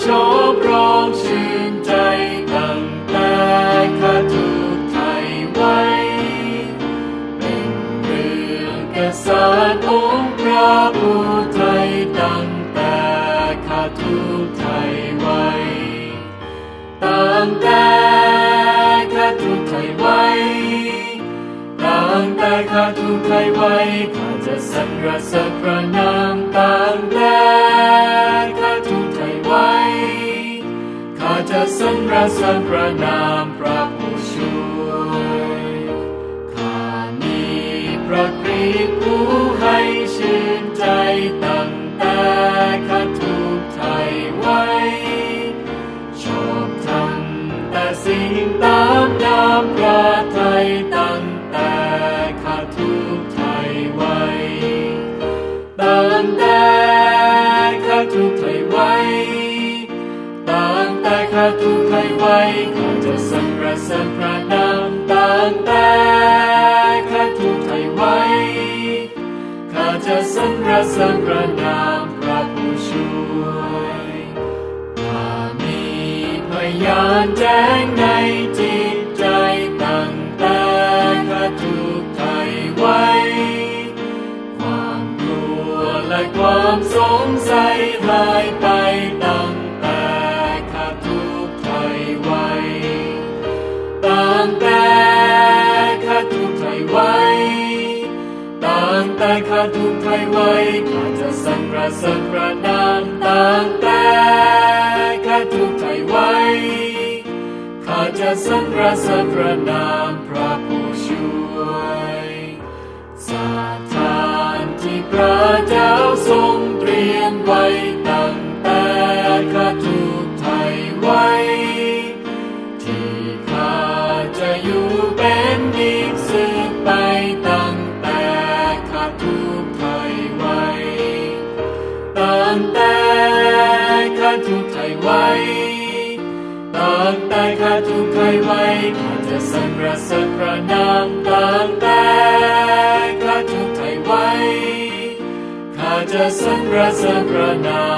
โชบร้องชื่นใจตั้งแต่ข้าถูกไทยไว้ เป็นเรื่องกษัตริย์องค์พระผู้ไทยตั้งแต่ข้าถูกไทยไว้ ตั้งแต่ข้าถูกไทยไว้ ตั้งแต่ข้าถูกไทยไว้ข้าจะสรรเสริญพระนามตั้งแต่ จะสรรเสริญพระนามพระผู้ช่วยข้ามีพระกรีสผู้ให้ชื่นใจตั้งแต่ข้าถูกไทยไว้ ชอบทำแต่สิ่งตามนามพระไทยตั้งแต่ข้าถูกไทยไว้ตั้งแต่ ข้าจะสรรเสริญพระนามตั้งแต่ข้าถูกไทยไว้ข้าจะสรรเสริญพระนามพระผู้ช่วยข้ามีพยานแจ้งในจิตใจตั้งแต่ข้าถูกไทยไว้ ความกลัวและความสงสัยหายไป แต่ข้าถูกไทยไว้ข้าจะสรรเสริญพระนามตั้งแต่ข้าถูกไทยไว้ข้าจะสรรเสริญพระนามพระผู้ช่วยสถานที่พระเจ้าทรงเตรียมไว้ ตั้งแต่ข้าถูกไทยไว้ตั้งแต่ข้าถูกไทยไว้ข้าจะสรรเสริญพระนามตั้งแต่ข้าถูกไทยไว้ข้าจะสรรเสริญพระนาม